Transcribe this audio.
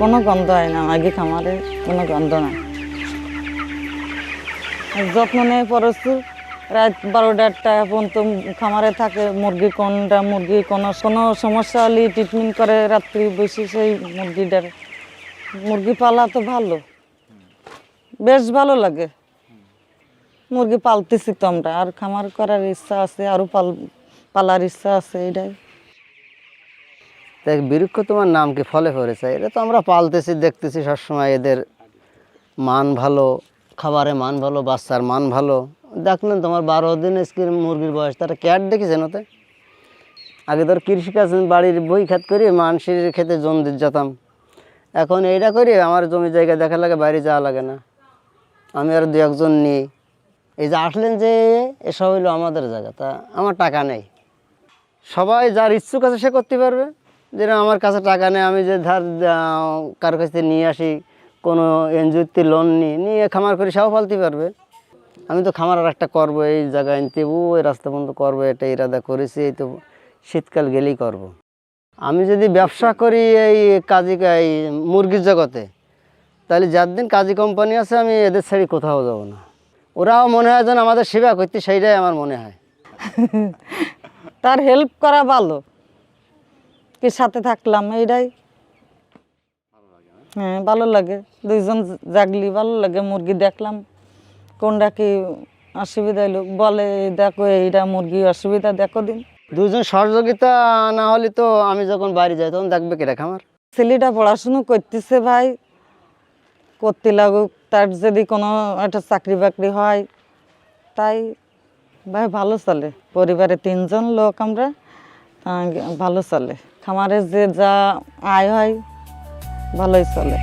কোনো গন্ধ হয় না মাগি খামারে কোনো গন্ধ নাই যত্ন নেই পরশু, রাত বারোটা একটা পর্যন্ত খামারে থাকে, মুরগি কোনটা, মুরগি কোনো কোনো সমস্যা হলে ট্রিটমেন্ট করে, রাত্রি বসে সেই মুরগিটার। মুরগি পালা তো ভালো, বেশ ভালো লাগে। মুরগি পালতেছি তো আমরা, আর খামার করার ইচ্ছা আছে আরও পাল, পালার ইচ্ছা আছে, এটাই। দেখ, বৃক্ষ তোমার নাম কি? ফলে পড়েছে এটা তো আমরা পালতেছি, দেখতেছি সবসময় এদের মান ভালো খাবারের মান ভালো, বাচ্চার মান ভালো। দেখলেন তোমার বারো দিন স্কিন মুরগির বয়স, তারা ক্যাট দেখেছেন ওতে আগে ধর কৃষিকাজ, বাড়ির বই খাত করি মানসির খেতে জম দিয়ে যেতাম। এখন এইটা করি আমার জমি জায়গা দেখা লাগে, বাইরে যাওয়া লাগে না। আমি আর দু একজন নিই। এই যে আসলেন যে, এসব হইল আমাদের জায়গা, তা আমার টাকা নেই। সবাই যার ইচ্ছুক আছে সে করতে পারবে। যেরকম আমার কাছে টাকা নেই, আমি যে ধার কারও কাছ থেকে নিয়ে আসি, কোনো এনজিওতে লোন নিই, নিয়ে খামার করে সেও পালতে পারবে। আমি তো খামার আর একটা করব, এই জায়গায় আনতে ওই রাস্তা বন্ধ করব, এটা ইরাদা করেছি, এই তো শীতকাল গেলেই করব। আমি যদি ব্যবসা করি এই কাজী, এই মুরগির জগতে, তাহলে যার দিন কাজী কোম্পানি আছে, আমি এদের ছেড়ে কোথাও যাব না। ওরাও মনে হয় যেন আমাদের সেবা করতে সেইটাই আমার মনে হয়। তার হেল্প করা ভালো। কি সাথে থাকলাম এইটাই। হ্যাঁ ভালো লাগে। দুইজন জাগলি ভালো লাগে। মুরগি দেখলাম কোনটা কি অসুবিধা লোক বলে "এই দেখো এইটা মুরগি অসুবিধা দেখো দিন। দুজন সহযোগিতা না হলে তো আমি যখন বাড়ি যাই তখন দেখবে কেটা খামার ছেলেটা পড়াশুনো করতেছে ভাই। করতে লাগুক তার যদি কোনো একটা চাকরি বাকরি হয় তাই ভাই ভালো চলে। পরিবারে তিনজন লোক আমরা ভালো চলে। খামারে যে যা আয় হয় ভালোই চলে।